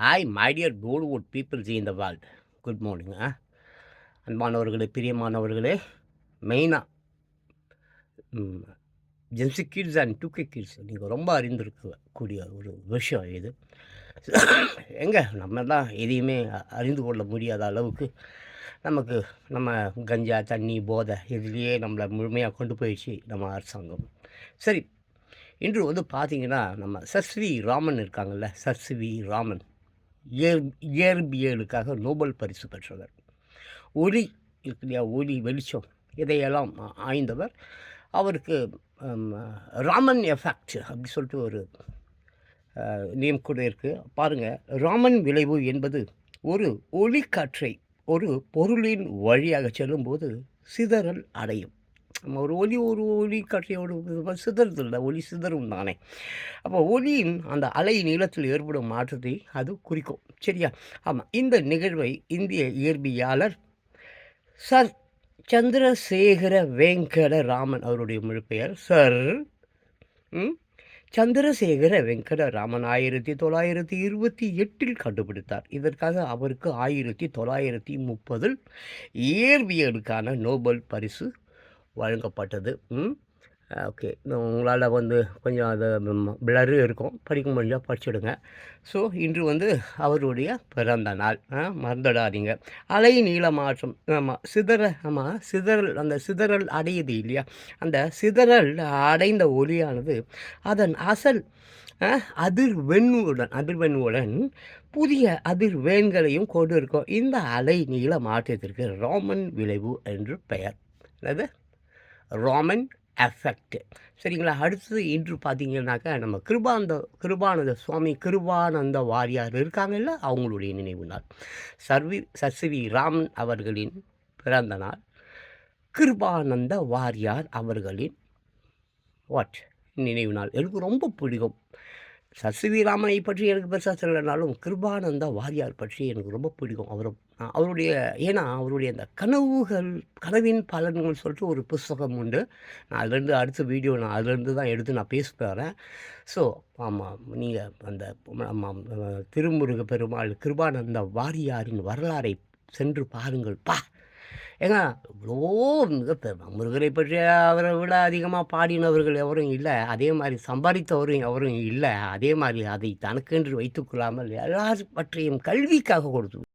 Hi my dear Kollywood peoples in the world good morning ஆ. அன்பானவர்களே பிரியமானவர்களே மெயினாக Gen Z kids and two K kids நீங்கள் ரொம்ப அறிந்திருக்க கூடிய ஒரு விஷயம் இது. எங்கே? நம்ம தான் எதையுமே அறிந்து கொள்ள முடியாத அளவுக்கு நமக்கு நம்ம கஞ்சா தண்ணி போதை இதுலேயே நம்மளை முழுமையாக கொண்டு போயிடுச்சு நம்ம அரசாங்கம். சரி இன்று வந்து பார்த்தீங்கன்னா நம்ம சஸ்வி ராமன் இருக்காங்கல்ல சஸ்வி ராமன். இயற் இயற்பியலுக்காக நோபல் பரிசு பெற்றவர். ஒளி இருக்கு இல்லையா ஒளி வெளிச்சம் இதையெல்லாம் ஆய்ந்தவர். அவருக்கு ராமன் எஃபெக்ட் அப்படி சொல்லிட்டு ஒரு நேம் கூட இருக்குது பாருங்கள் ராமன் விளைவு என்பது ஒரு ஒளிக்காற்றை ஒரு பொருளின் வழியாக செல்லும்போது சிதறல் அடையும். ஒரு ஒளி ஒரு ஒளிக்காற்றையோடு சிதறது இல்லை. ஒளி சிதறும் தானே. அப்போ ஒளியின் அந்த அலை நீளத்தில் ஏற்படும் மாற்றத்தை அது குறிக்கும். சரியா? ஆமாம் இந்த நிகழ்வை இந்திய இயற்பியாளர் சர் சந்திரசேகர வெங்கட ராமன் அவருடைய முழுப்பெயர் சர் ம், சந்திரசேகர வெங்கட ராமன் ஆயிரத்தி தொள்ளாயிரத்தி இருபத்தி எட்டில் கண்டுபிடித்தார். இதற்காக அவருக்கு ஆயிரத்தி தொள்ளாயிரத்தி முப்பதில் இயற்பியலுக்கான நோபல் பரிசு வழங்கப்பட்டது. ம். ஓகே. உங்களால் வந்து கொஞ்சம் அது பிளரு இருக்கும். படிக்க முடிஞ்சால் படிச்சுடுங்க. ஸோ இன்று வந்து அவருடைய பிறந்த நாள். ஆ, மறந்துடாதீங்க. அலை நீள மாற்றம் ஆமாம் சிதற ஆமாம் சிதறல் அந்த சிதறல் அடையுது இல்லையா? அந்த சிதறல் அடைந்த ஒளியானது அதன் அசல் அதிர்வெண்ணுடன் அதிர்வெண்ணுடன் புதிய அதிர்வெண்களையும் கொண்டு இருக்கும் இந்த அலை நீள மாற்றத்திற்கு ராமன் விளைவு என்று பெயர். என்னது? ராமன் எஃபெக்ட் சரிங்களா? அடுத்தது இன்று பார்த்தீங்கன்னாக்கா நம்ம கிருபானந்த கிருபானந்த சுவாமி கிருபானந்த வாரியார் இருக்காங்கல்ல? அவங்களுடைய நினைவு நாள். சர்வி சர்சிவி ராமன் அவர்களின் பிறந்த நாள். கிருபானந்த வாரியார் அவர்களின் வாட் நினைவு நாள். எனக்கு ரொம்ப பிடிக்கும். சசிவி ராமனை பற்றி எனக்கு பெருசாக சொல்லலைனாலும் கிருபானந்த வாரியார் பற்றி எனக்கு ரொம்ப பிடிக்கும். அவர் அவருடைய ஏன்னா அவருடைய அந்த கனவுகள் கனவின் பலன்கள் சொல்லிட்டு ஒரு புஸ்தகம் உண்டு. நான் அதுலேருந்து அடுத்த வீடியோ நான் அதுலேருந்து தான் எடுத்து நான் பேச போகிறேன் ஸோ ஆமாம் நீங்கள் அந்த ஆமாம் திருமுருக பெருமாள் கிருபானந்த வாரியாரின் வரலாறை சென்று பாருங்கள். பா! ஏன்னா இவ்வளோ மிக முருகரை பற்றி அவரை விட அதிகமாக பாடினவர்கள் எவரும் இல்லை. அதே மாதிரி சம்பாதித்தவரும் எவரும் இல்லை. அதே மாதிரி அதை தனக்கென்று வைத்துக்கொள்ளாமல் எல்லார் பற்றியும் கல்விக்காக கொடுத்து